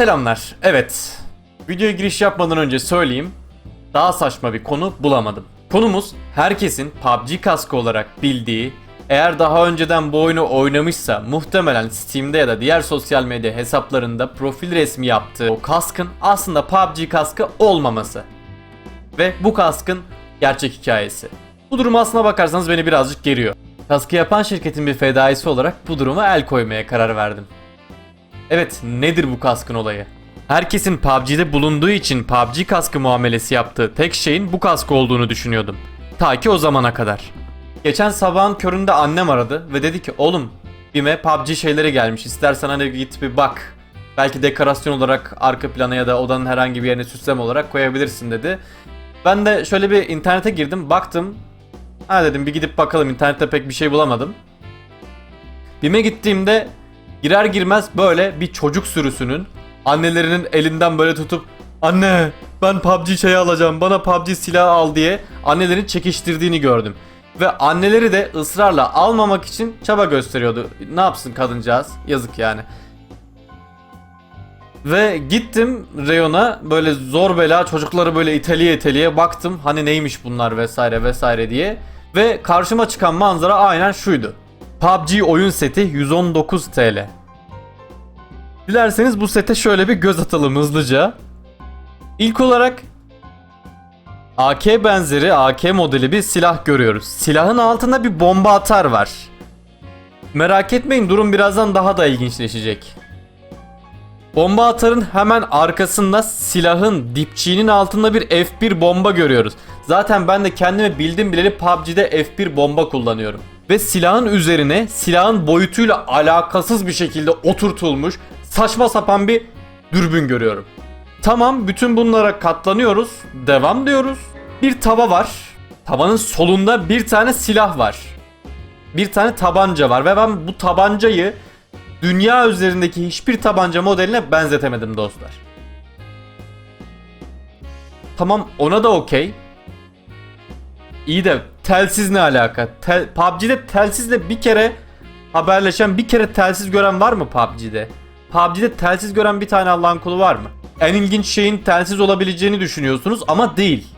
Selamlar. Evet. Videoya giriş yapmadan önce söyleyeyim. Daha saçma bir konu bulamadım. Konumuz herkesin PUBG kaskı olarak bildiği, eğer daha önceden bu oyunu oynamışsa muhtemelen Steam'de ya da diğer sosyal medya hesaplarında profil resmi yaptığı o kaskın aslında PUBG kaskı olmaması. Ve bu kaskın gerçek hikayesi. Bu durum aslına bakarsanız beni birazcık geriyor. Kaskı yapan şirketin bir fedaisi olarak bu duruma el koymaya karar verdim. Evet nedir bu kaskın olayı? Herkesin PUBG'de bulunduğu için PUBG kaskı muamelesi yaptığı tek şeyin bu kask olduğunu düşünüyordum. Ta ki o zamana kadar. Geçen sabahın köründe annem aradı ve dedi ki oğlum BİM'e PUBG şeyleri gelmiş istersen hani git bir bak. Belki dekorasyon olarak arka plana ya da odanın herhangi bir yerine süslem olarak koyabilirsin dedi. Ben de şöyle bir internete girdim baktım. Ha dedim bir gidip bakalım internette pek bir şey bulamadım. BİM'e gittiğimde girer girmez böyle bir çocuk sürüsünün annelerinin elinden böyle tutup anne ben PUBG şeyi alacağım bana PUBG silahı al diye annelerin çekiştirdiğini gördüm. Ve anneleri de ısrarla almamak için çaba gösteriyordu. Ne yapsın kadıncağız? Yazık yani. Ve gittim reyona böyle zor bela çocukları böyle iteliye iteliye baktım hani neymiş bunlar vesaire vesaire diye. Ve karşıma çıkan manzara aynen şuydu. PUBG oyun seti 119 TL. Dilerseniz bu sete şöyle bir göz atalım hızlıca. İlk olarak AK benzeri AK modeli bir silah görüyoruz. Silahın altında bir bomba atar var. Merak etmeyin durum birazdan daha da ilginçleşecek. Bomba atarın hemen arkasında silahın dipçiğinin altında bir F1 bomba görüyoruz. Zaten ben de kendime bildim bileli PUBG'de F1 bomba kullanıyorum. Ve silahın üzerine silahın boyutuyla alakasız bir şekilde oturtulmuş saçma sapan bir dürbün görüyorum. Tamam bütün bunlara katlanıyoruz. Devam diyoruz. Bir tava var. Tavanın solunda bir tane silah var. Bir tane tabanca var ve ben bu tabancayı dünya üzerindeki hiçbir tabanca modeline benzetemedim dostlar. Tamam ona da okey. İyi de telsiz ne alaka? Tel, PUBG'de telsizle bir kere haberleşen bir kere telsiz gören var mı PUBG'de? PUBG'de telsiz gören bir tane Allah'ın kulu var mı? En ilginç şeyin telsiz olabileceğini düşünüyorsunuz ama değil.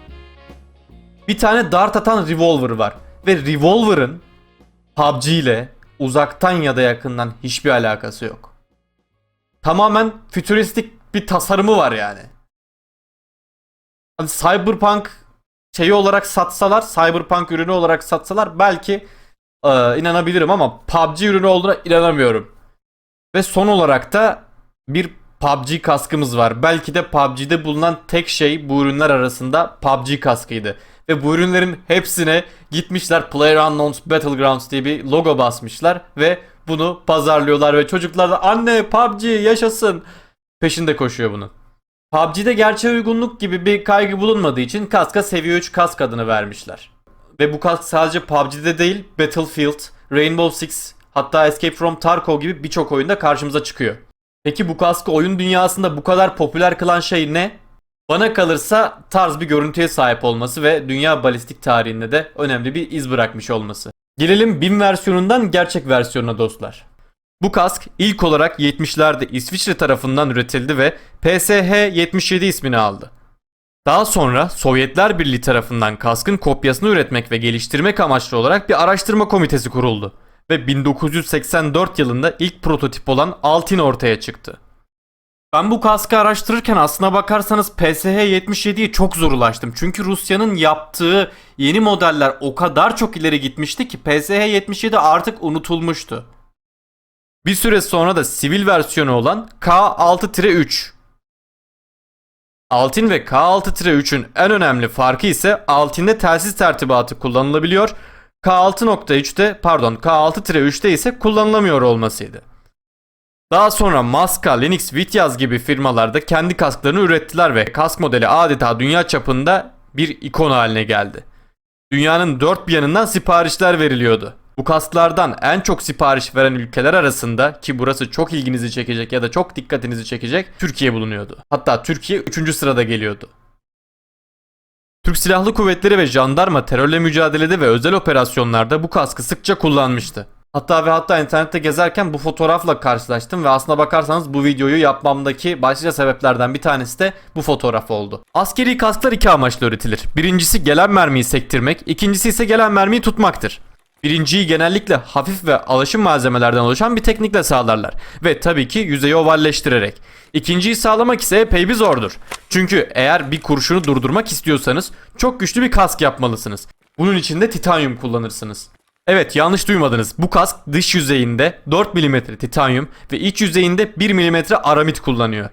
Bir tane dart atan revolver var. Ve revolver'ın PUBG ile uzaktan ya da yakından hiçbir alakası yok. Tamamen fütüristik bir tasarımı var yani. Hani Cyberpunk şeyi olarak satsalar, Cyberpunk ürünü olarak satsalar belki e, inanabilirim ama PUBG ürünü olduğuna inanamıyorum. Ve son olarak da bir PUBG kaskımız var. Belki de PUBG'de bulunan tek şey bu ürünler arasında PUBG kaskıydı. Ve bu ürünlerin hepsine gitmişler PlayerUnknown's Battlegrounds diye bir logo basmışlar ve bunu pazarlıyorlar ve çocuklar da anne PUBG yaşasın peşinde koşuyor bunun. PUBG'de gerçeğe uygunluk gibi bir kaygı bulunmadığı için kaska seviye 3 kask adını vermişler. Ve bu kask sadece PUBG'de değil Battlefield, Rainbow Six hatta Escape from Tarkov gibi birçok oyunda karşımıza çıkıyor. Peki bu kaskı oyun dünyasında bu kadar popüler kılan şey ne? Bana kalırsa tarz bir görüntüye sahip olması ve dünya balistik tarihinde de önemli bir iz bırakmış olması. Gelelim BIM versiyonundan gerçek versiyonuna dostlar. Bu kask ilk olarak 70'lerde İsviçre tarafından üretildi ve PSH-77 ismini aldı. Daha sonra Sovyetler Birliği tarafından kaskın kopyasını üretmek ve geliştirmek amaçlı olarak bir araştırma komitesi kuruldu ve 1984 yılında ilk prototip olan Altin ortaya çıktı. Ben bu kaskı araştırırken aslına bakarsanız PSH-77'yi çok zor ulaştım. Çünkü Rusya'nın yaptığı yeni modeller o kadar çok ileri gitmişti ki PSH-77 artık unutulmuştu. Bir süre sonra da sivil versiyonu olan K6-3. Altin ve K6-3'ün en önemli farkı ise Altin'de telsiz tertibatı kullanılabiliyor. K6.3'te pardon K6-3'te ise kullanılamıyor olmasıydı. Daha sonra Maska, Linux, Vityaz gibi firmalarda kendi kasklarını ürettiler ve kask modeli adeta dünya çapında bir ikon haline geldi. Dünyanın dört bir yanından siparişler veriliyordu. Bu kasklardan en çok sipariş veren ülkeler arasında ki burası çok ilginizi çekecek ya da çok dikkatinizi çekecek Türkiye bulunuyordu. Hatta Türkiye 3. sırada geliyordu. Türk Silahlı Kuvvetleri ve jandarma terörle mücadelede ve özel operasyonlarda bu kaskı sıkça kullanmıştı. Hatta ve hatta internette gezerken bu fotoğrafla karşılaştım ve aslına bakarsanız bu videoyu yapmamdaki başlıca sebeplerden bir tanesi de bu fotoğraf oldu. Askeri kasklar iki amaçla üretilir. Birincisi gelen mermiyi sektirmek, ikincisi ise gelen mermiyi tutmaktır. Birinciyi genellikle hafif ve alışım malzemelerden oluşan bir teknikle sağlarlar ve tabii ki yüzeyi ovalleştirerek. İkinciyi sağlamak ise epey bir zordur. Çünkü eğer bir kurşunu durdurmak istiyorsanız çok güçlü bir kask yapmalısınız. Bunun için de titanyum kullanırsınız. Evet yanlış duymadınız. Bu kask dış yüzeyinde 4 mm titanyum ve iç yüzeyinde 1 mm aramit kullanıyor.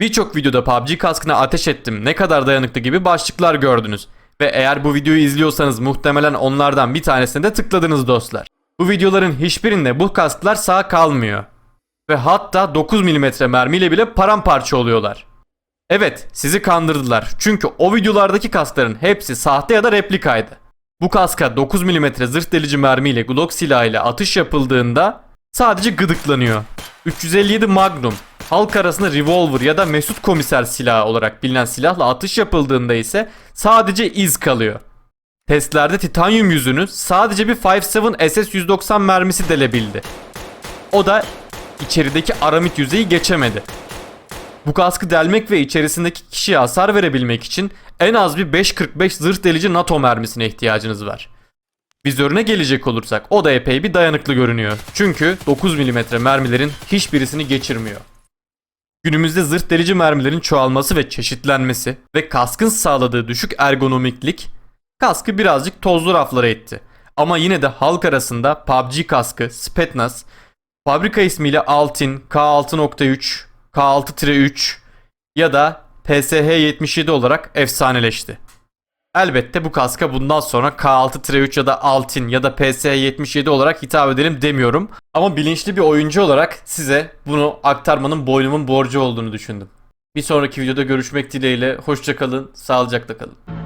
Birçok videoda PUBG kaskına ateş ettim ne kadar dayanıklı gibi başlıklar gördünüz. Ve eğer bu videoyu izliyorsanız muhtemelen onlardan bir tanesine de tıkladınız dostlar. Bu videoların hiçbirinde bu kasklar sağ kalmıyor. Ve hatta 9 mm mermiyle bile paramparça oluyorlar. Evet sizi kandırdılar çünkü o videolardaki kaskların hepsi sahte ya da replikaydı. Bu kaska 9 mm zırh delici mermiyle Glock silahıyla atış yapıldığında sadece gıdıklanıyor. 357 Magnum halk arasında revolver ya da Mesut komiser silahı olarak bilinen silahla atış yapıldığında ise sadece iz kalıyor. Testlerde titanyum yüzünü sadece bir 5.7 SS-190 mermisi delebildi. O da içerideki aramit yüzeyi geçemedi. Bu kaskı delmek ve içerisindeki kişiye hasar verebilmek için en az bir 5.45 zırh delici NATO mermisine ihtiyacınız var. Vizörüne gelecek olursak o da epey bir dayanıklı görünüyor. Çünkü 9 mm mermilerin hiçbirisini geçirmiyor. Günümüzde zırh delici mermilerin çoğalması ve çeşitlenmesi ve kaskın sağladığı düşük ergonomiklik kaskı birazcık tozlu raflara itti. Ama yine de halk arasında PUBG kaskı, Spetnaz, fabrika ismiyle Altin, K6.3, K6-3 ya da PSH-77 olarak efsaneleşti. Elbette bu kaska bundan sonra K6-3 ya da Altin ya da PS77 olarak hitap edelim demiyorum. Ama bilinçli bir oyuncu olarak size bunu aktarmanın boynumun borcu olduğunu düşündüm. Bir sonraki videoda görüşmek dileğiyle. Hoşçakalın, sağlıcakla kalın.